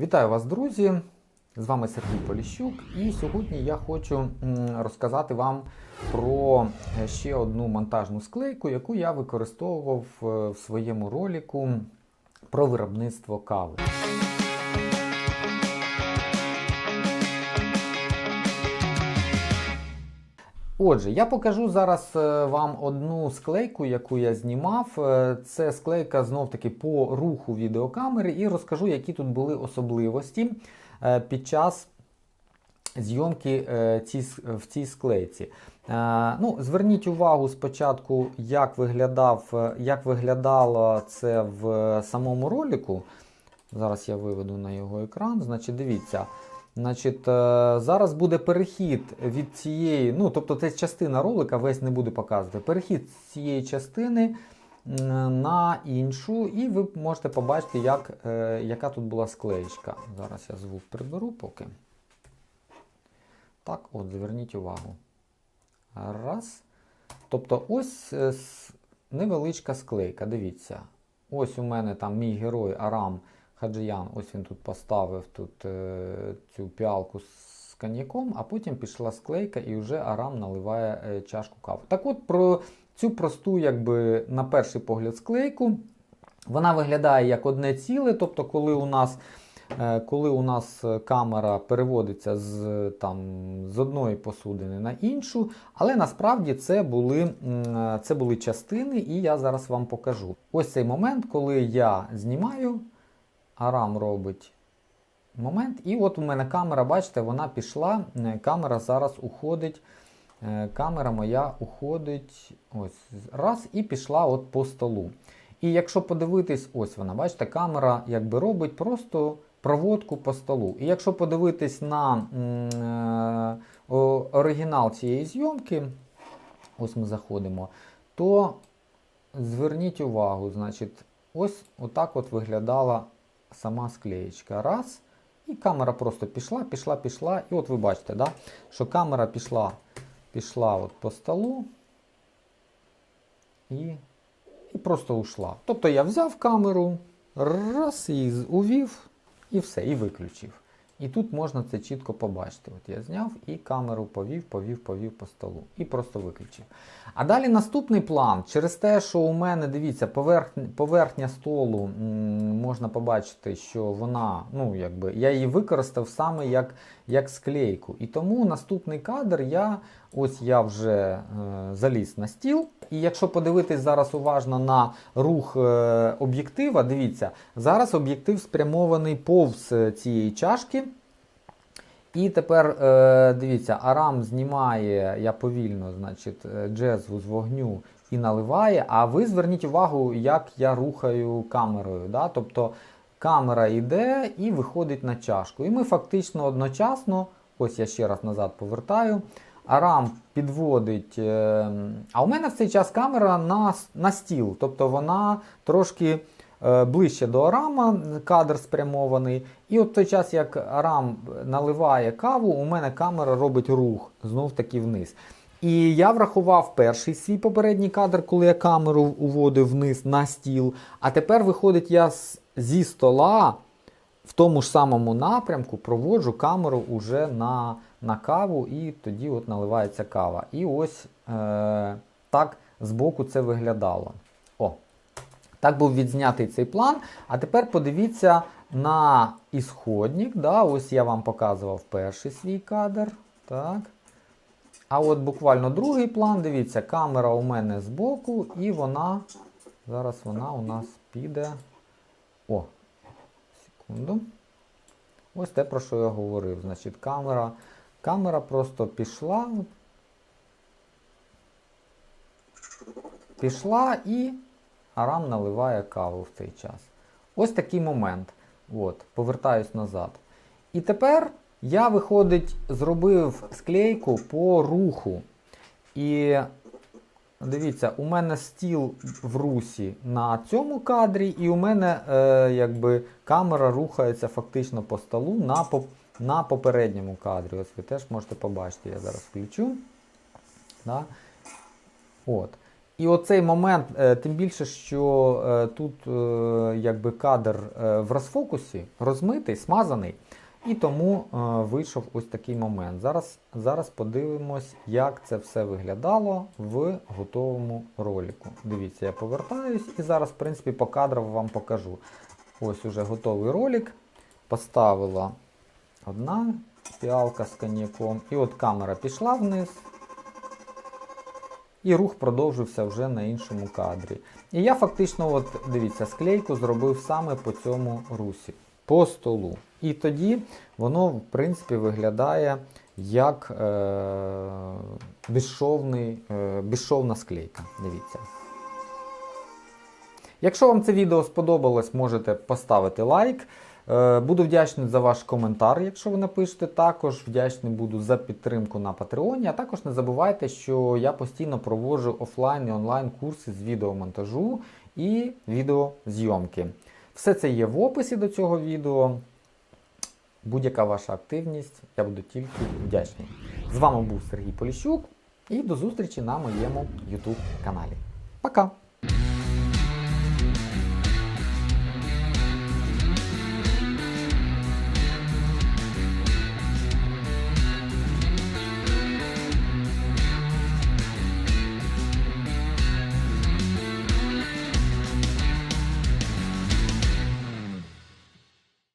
Вітаю вас, друзі! З вами Сергій Поліщук, і сьогодні я хочу розказати вам про е, ще одну монтажну склейку, яку я використовував е, в своєму роліку про виробництво кави. Отже, я покажу зараз е, вам одну склейку, яку я знімав. Е, Це склейка знов-таки по руху відеокамери, і розкажу, які тут були особливості е, під час зйомки в цій склейці. Ну, зверніть увагу спочатку, як, виглядав, як виглядало це в самому ролику. Зараз я виведу на його екран. Значить, дивіться. Значить, е, зараз буде перехід від цієї, ну тобто це частина ролика, весь не буду показувати. Перехід з цієї частини на іншу, і ви можете побачити, як, е, яка тут була склеєчка. Зараз я звук приберу поки. Так, от, зверніть увагу. Раз. Тобто, ось е, невеличка склейка. Дивіться. Ось у мене там мій герой Арам Хаджиян, ось він тут поставив тут е, цю піалку з коньяком, а потім пішла склейка і вже Арам наливає е, чашку кави. Так от про цю просту, якби на перший погляд, склейку. Вона виглядає як одне ціле, тобто, коли у нас, е, коли у нас камера переводиться з, там, з одної посудини на іншу, але насправді це були, це були частини, і я зараз вам покажу. Ось цей момент, коли я знімаю, Арам робить момент, і от у мене камера, бачите, вона пішла. е, Камера зараз уходить. е, Камера моя уходить ось раз і пішла от по столу. І якщо подивитись, ось вона, бачите, камера якби робить просто проводку по столу. І якщо подивитись на е, оригінал цієї зйомки, ось ми заходимо, то зверніть увагу, значить, ось отак от виглядала сама склеєчка. Раз. І камера просто пішла, пішла, пішла. І от ви бачите, да, що камера пішла, пішла от по столу і, і просто ушла. Тобто я взяв камеру, раз її увів і все, і виключив. І тут можна це чітко побачити. От я зняв і камеру повів, повів, повів по столу. І просто виключив. А далі наступний план. Через те, що у мене, дивіться, поверхня, поверхня столу можна побачити, що вона, ну, якби, я її використав саме як, як склейку. І тому наступний кадр я, ось я вже е, заліз на стіл. І якщо подивитись зараз уважно на рух е, об'єктива, дивіться, зараз об'єктив спрямований повз е, цієї чашки. І тепер дивіться, Арам знімає, я повільно, значить, джезву з вогню і наливає. А ви зверніть увагу, як я рухаю камерою. Да? Тобто камера йде і виходить на чашку. І ми фактично одночасно, ось я ще раз назад повертаю. Арам підводить. Е, а у мене в цей час камера на, на стіл. Тобто вона трошки е, ближче до Арама, кадр спрямований. І от в той час, як Арам наливає каву, у мене камера робить рух знов таки вниз. І я врахував перший свій попередній кадр, коли я камеру уводив вниз на стіл. А тепер виходить, я зі стола в тому ж самому напрямку проводжу камеру уже на, на каву, і тоді от наливається кава. І ось е, так збоку це виглядало. О, так був відзнятий цей план. А тепер подивіться на ісходник. Да? Ось я вам показував перший свій кадр. Так. А от буквально другий план, дивіться, камера у мене збоку, і вона. Зараз вона у нас піде. О, секунду. Ось те, про що я говорив. Значить, камера, камера просто пішла. Пішла і Арам наливає каву в цей час. Ось такий момент. От, повертаюсь назад. І тепер я, виходить, зробив склейку по руху. І дивіться, у мене стіл в русі на цьому кадрі, і у мене е, якби, камера рухається фактично по столу на, на попередньому кадрі. Ось ви теж можете побачити, я зараз включу. Да? От. І оцей момент, е, тим більше, що е, тут е, якби кадр в розфокусі, розмитий, смазаний, і тому вийшов ось такий момент. Зараз, зараз подивимось, як це все виглядало в готовому ролику. Дивіться, я повертаюсь і зараз, в принципі, по кадрам вам покажу. Ось уже готовий ролик. Поставила одна піалка з коньяком, і от камера пішла вниз. І рух продовжився вже на іншому кадрі. І я фактично, от дивіться, склейку зробив саме по цьому русі, по столу. І тоді воно, в принципі, виглядає як е- безшовний, е- безшовна склейка. Дивіться. Якщо вам це відео сподобалось, можете поставити лайк. Е, Буду вдячний за ваш коментар, якщо ви напишете. Також вдячний буду за підтримку на Патреоні. А також не забувайте, що я постійно проводжу офлайн і онлайн курси з відеомонтажу і відеозйомки. Все це є в описі до цього відео. Будь-яка ваша активність, я буду тільки вдячний. З вами був Сергій Поліщук і до зустрічі на моєму YouTube каналі. Пока!